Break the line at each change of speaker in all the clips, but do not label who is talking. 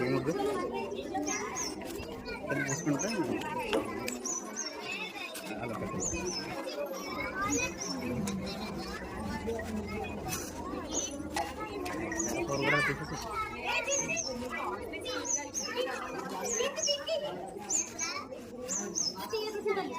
ఏమొద్దు అది చూసుకుంటే అలా పెట్టండి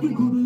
Guru.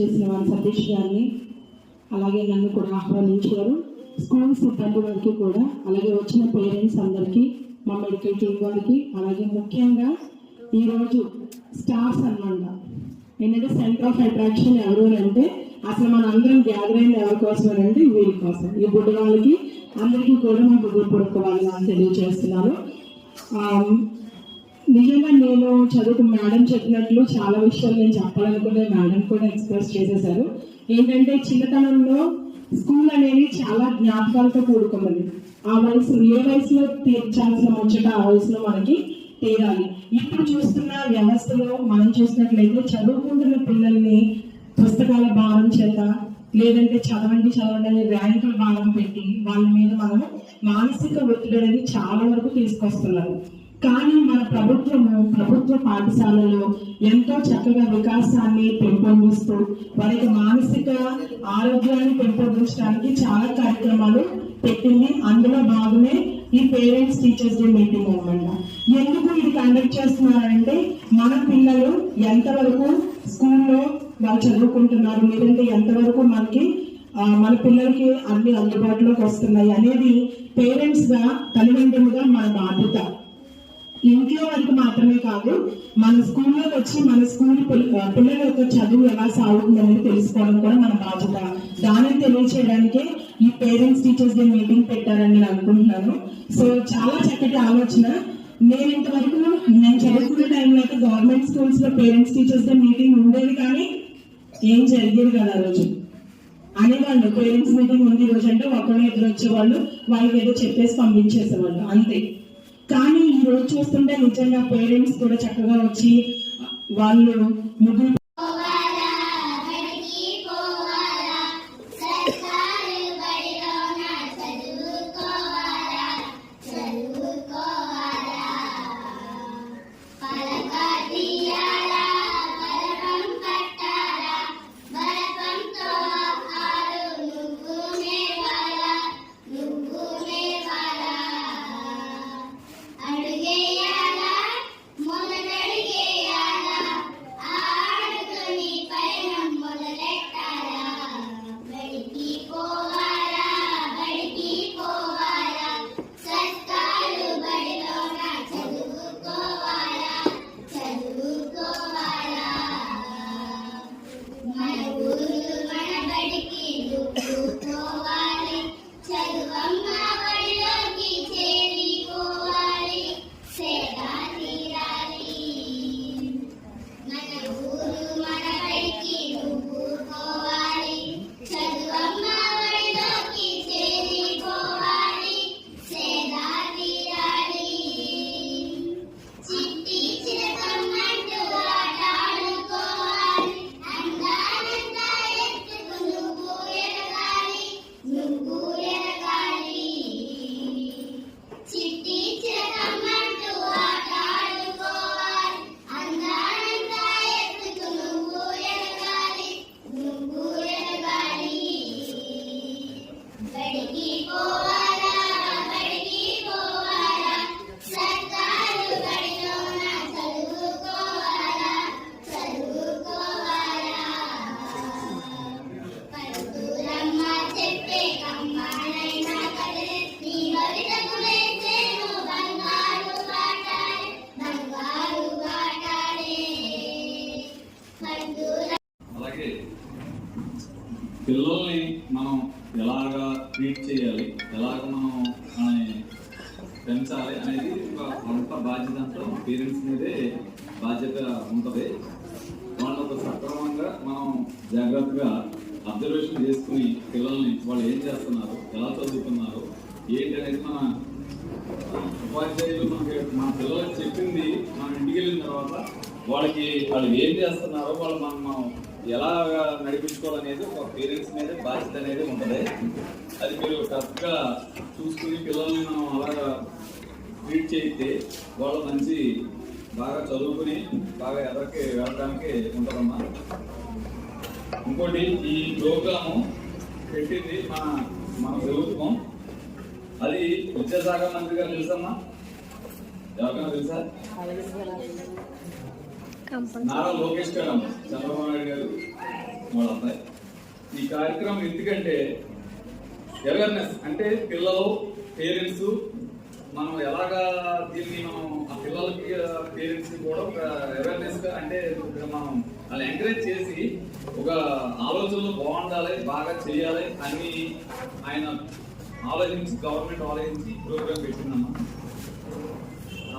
చేసిన వారి సతీష్ గారిని అలాగే నన్ను కూడా ఆహ్వానించారు. స్కూల్ సిబ్బంది వారికి కూడా అలాగే వచ్చిన పేరెంట్స్ అందరికీ మా మెడికల్ టీం వారికి అలాగే ముఖ్యంగా ఈరోజు స్టార్స్ అన్నమాట. ఏంటంటే సెంటర్ ఆఫ్ అట్రాక్షన్ ఎవరు అంటే అసలు మన అందరం గ్యాదర్ అయింది ఎవరి కోసం అంటే వీరి కోసం. ఈ బుడ్డ వాళ్ళకి అందరికీ కూడా మా హృదయపూర్వక వాళ్ళని తెలియజేస్తున్నాను నిజంగా నేను చదువుకు మేడం చెప్పినట్లు చాలా విషయాలు నేను చెప్పాలనుకునే మేడం కూడా ఎక్స్ప్రెస్ చేసేసారు ఏంటంటే చిన్నతనంలో స్కూల్ అనేది చాలా జ్ఞాపకాలతో కూడుకున్నది. ఆ వయసు ఏ వయసులో తీర్చాల్సిన ముచ్చట ఆ వయసులో మనకి తీరాలి. ఇప్పుడు చూస్తున్న వ్యవస్థలో మనం చూసినట్లయితే చదువుకుంటున్న పిల్లల్ని పుస్తకాల భారం చేత లేదంటే చదవండి చదవండి అనే ర్యాంకుల భారం పెట్టి వాళ్ళ మీద మనం మానసిక ఒత్తిడి అనేది చాలా వరకు తీసుకొస్తున్నారు. కానీ మన ప్రభుత్వము ప్రభుత్వ పాఠశాలలో ఎంతో చక్కగా వికాసాన్ని పెంపొందిస్తూ వారికి మానసిక ఆరోగ్యాన్ని పెంపొందించడానికి చాలా కార్యక్రమాలు పెట్టింది. అందులో భాగమే ఈ పేరెంట్స్ టీచర్స్ డే మీటింగ్ అనమాట. ఎందుకు ఇది కండక్ట్ చేస్తున్నారంటే మన పిల్లలు ఎంతవరకు స్కూల్లో వాళ్ళు చదువుకుంటున్నారు లేదంటే ఎంతవరకు మనకి మన పిల్లలకి అన్ని అందుబాటులోకి వస్తున్నాయి అనేది పేరెంట్స్గా తల్లిదండ్రులుగా మన బాధ్యత. ఇంట్లో వరకు మాత్రమే కాదు మన స్కూల్లో వచ్చి మన స్కూల్ పిల్లల యొక్క చదువు ఎలా సాగుతుందనేది తెలుసుకోవడం కూడా మన బాధ్యత. దానిని తెలియచేయడానికే ఈ పేరెంట్స్ టీచర్స్ డే మీటింగ్ పెట్టారని నేను అనుకుంటున్నాను. సో చాలా చక్కటి ఆలోచన. నేను ఇంతవరకు నేను చదువుకునే టైంలో అయితే గవర్నమెంట్ స్కూల్స్లో పేరెంట్స్ టీచర్స్ డే మీటింగ్ ఉండేది కానీ ఏం జరిగేది కదా ఆ రోజు. అనేవాళ్ళు పేరెంట్స్ మీటింగ్ ఉంది ఈ రోజు అంటే ఒకళ్ళు ఎదురు వచ్చేవాళ్ళు వాళ్ళకి ఏదో చెప్పేసి పంపించేసేవాళ్ళు అంతే. కానీ ఈ రోజు చూస్తుంటే నిజంగా పేరెంట్స్ కూడా చక్కగా వచ్చి వాళ్ళు ముగ్గురు
పెంచాలి అనేది ఒక అంత బాధ్యత అంతా పేరెంట్స్ మీదే బాధ్యత ఉంటుంది. వాళ్ళు సక్రమంగా మనం జాగ్రత్తగా అబ్జర్వేషన్ చేసుకుని పిల్లల్ని వాళ్ళు ఏం చేస్తున్నారు ఎలా చదువుతున్నారు ఏంటి అనేది మన ఉపాధ్యాయులు మనకి మన పిల్లలకు చెప్పింది మనం ఇంటికి వెళ్ళిన తర్వాత వాళ్ళకి వాళ్ళు ఏం చేస్తున్నారో వాళ్ళు మనం ఎలా నడిపించుకోవాలనేది ఒక పేరెంట్స్ మీద బాధ్యత అనేది ఉంటుంది. అది మీరు కరెక్ట్గా చూసుకుని పిల్లల్ని మనం అలాగా ట్రీట్ చేయితే వాళ్ళు మంచి బాగా చదువుకుని బాగా ఎదరికి వెళ్ళడానికి ఉంటుందమ్మా ఇంకోటి ఈ ప్రోగ్రాము పెట్టింది మన మన ప్రభుత్వం. అది విద్యాశాఖ మంత్రి గారు తెలుసమ్మా? ఎవరికైనా తెలుసా? నారా లోకేష్ గారు చంద్రబాబు నాయుడు గారు వాళ్ళ అబ్బాయి ఈ కార్యక్రమం ఎందుకంటే అవేర్నెస్ అంటే పిల్లలు పేరెంట్స్ మనం ఎలాగా దీన్ని మనం ఆ పిల్లలకి పేరెంట్స్ కూడా ఒక అవేర్నెస్గా అంటే మనం వాళ్ళు ఎంకరేజ్ చేసి ఒక ఆలోచనలు బాగుండాలి బాగా చేయాలి అని ఆయన ఆలోచించి గవర్నమెంట్ ఆలోచించి ప్రోగ్రామ్ పెట్టిందమ్మా.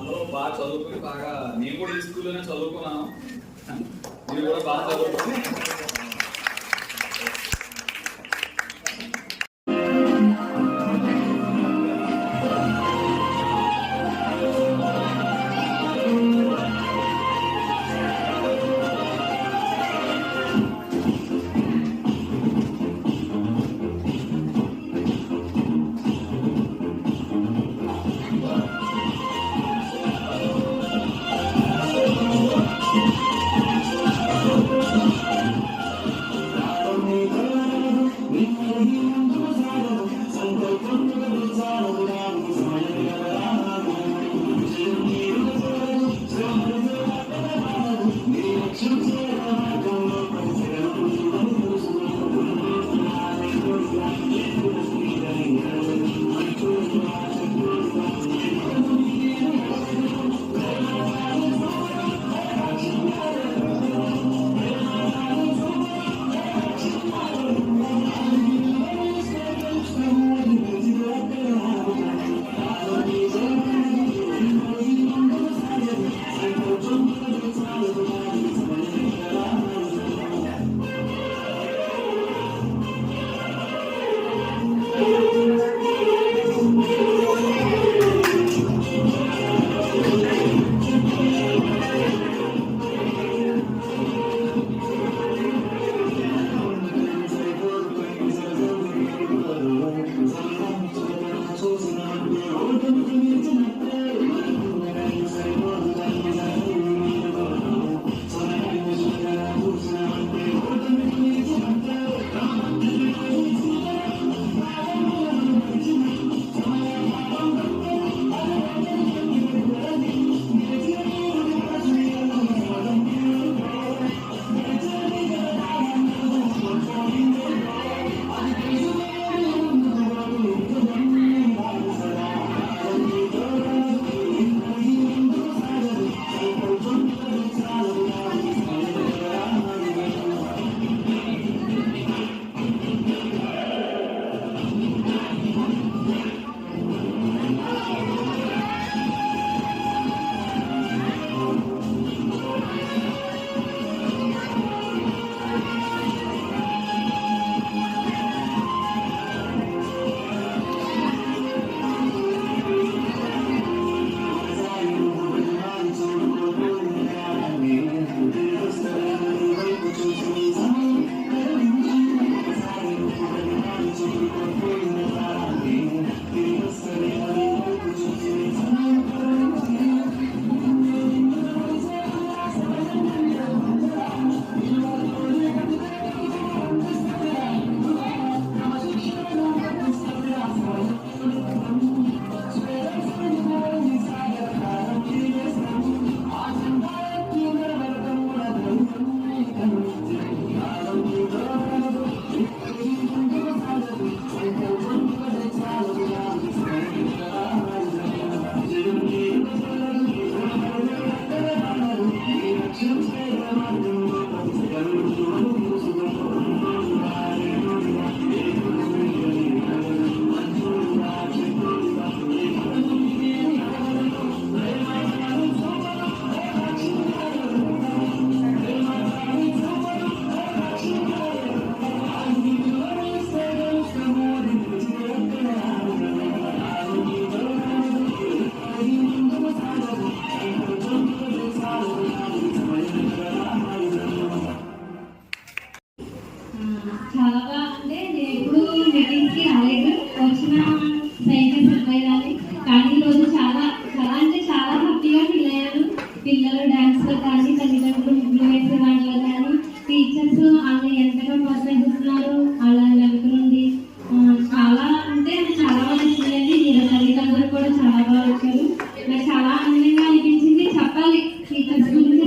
అందరూ బాగా చదువుకుని బాగా నేను కూడా ఈ స్కూల్లోనే చదువుకున్నాను. మీరు కూడా బాగా చదువుకుని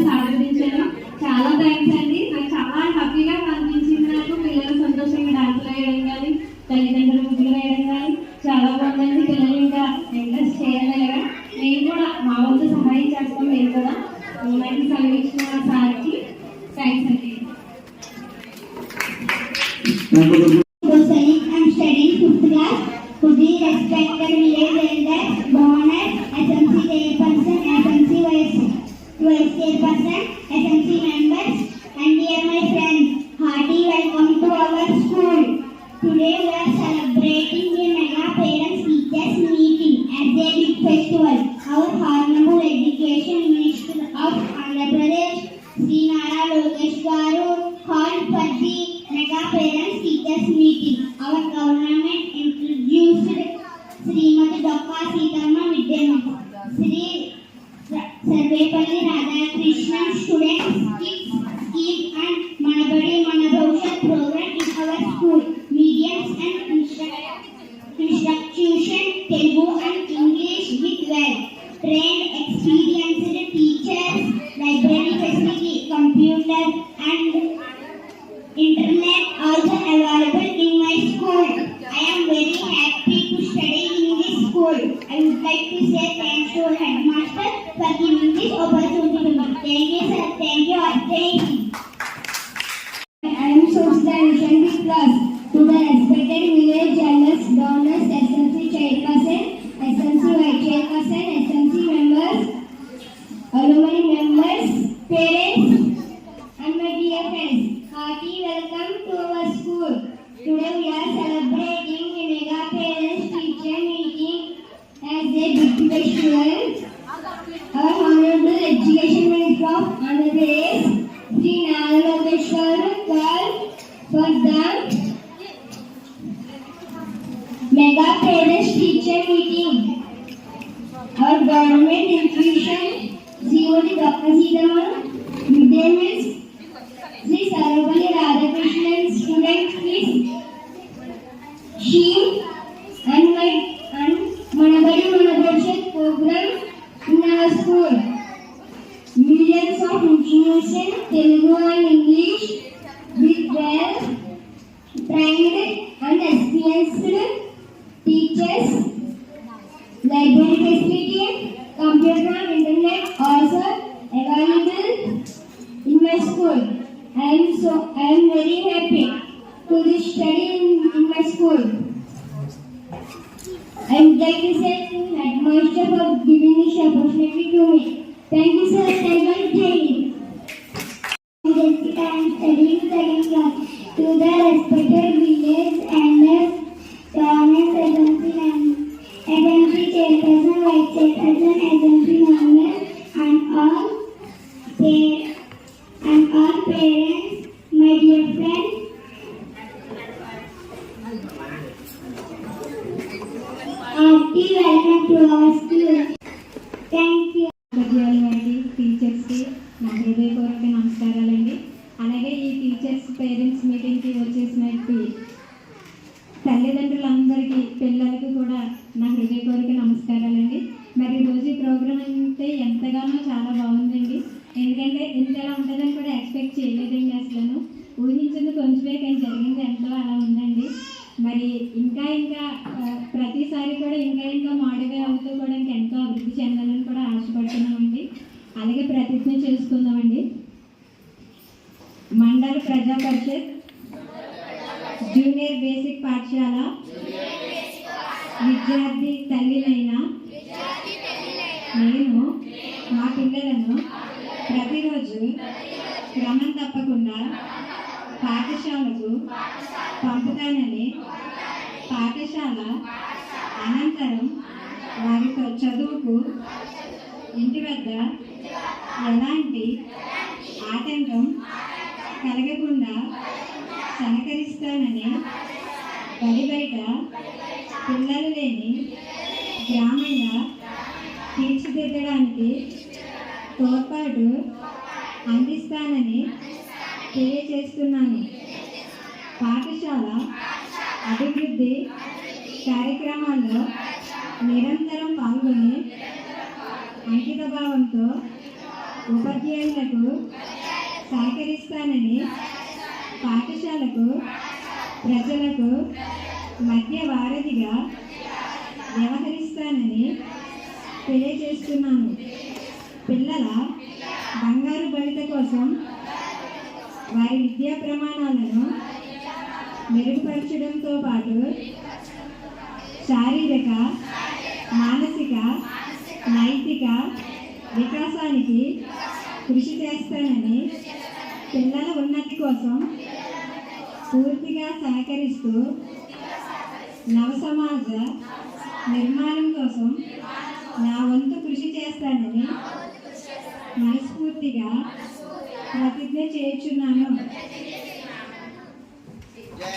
సాగదించారు చాలా థ్యాంక్స్ అండి.
Today prenda gesture for giving this opportunity to me. Thank you, sir. Thank you.
హృదయపూర్వక నమస్కారాలండి. అలాగే ఈ టీచర్స్ పేరెంట్స్ మీటింగ్కి వచ్చేసినట్టు తల్లిదండ్రులందరికీ పిల్లలకి కూడా నా హృదయపూర్వక నమస్కారాలండి. మరి ఈరోజు ప్రోగ్రామ్ అంటే ఎంతగానో చాలా బాగుందండి. ఎందుకంటే ఇంత ఎలా ఉంటుందని కూడా ఎక్స్పెక్ట్ చేయలేదండి అసలు. ఊహించింది కొంచెమే కానీ జరిగింది ఎంతో అలా ఉందండి. మరి ఇంకా ఇంకా ప్రతిసారి కూడా ఇంకా ఇంకా మాడివే అవుతూ కూడా ఇంకెంతో అభివృద్ధి చెందాలని కూడా ఆశపడుతున్నామండి. అలాగే ప్రతిజ్ఞ చేసుకుందామండి మండల ప్రజా పరిషత్ జూనియర్ బేసిక్ పాఠశాల విద్యార్థి తల్లినైన నేను మా పిల్లలను ప్రతిరోజు క్రమం తప్పకుండా పాఠశాలకు పంపుతానని పాఠశాల అనంతరం వారితో చదువుకు ఇంటి వద్ద ఎలాంటి ఆటంకం కలగకుండా సహకరిస్తానని బడి బయట పిల్లలు లేని గ్రామీణ తీర్చిదిద్దడానికి తోడ్పాటు అందిస్తానని తెలియజేస్తున్నాను పాఠశాల అభివృద్ధి కార్యక్రమాల్లో నిరంతరం పాల్గొని అంకితభావంతో ఉపాధ్యాయులకు సహకరిస్తానని పాఠశాలకు ప్రజలకు మధ్య వారధిగా వ్యవహరిస్తానని తెలియజేస్తున్నాను. పిల్లల బంగారు భవిత కోసం వారి విద్యా ప్రమాణాలను మెరుగుపరచడంతో పాటు శారీరక మానసిక నైతిక వికాసానికి కృషి చేస్తానని పిల్లల ఉన్నతి కోసం పూర్తిగా సహకరిస్తూ నవ సమాజ నిర్మాణం కోసం నా వంతు కృషి చేస్తానని మనస్ఫూర్తిగా ప్రతిజ్ఞ చేయుచున్నాను.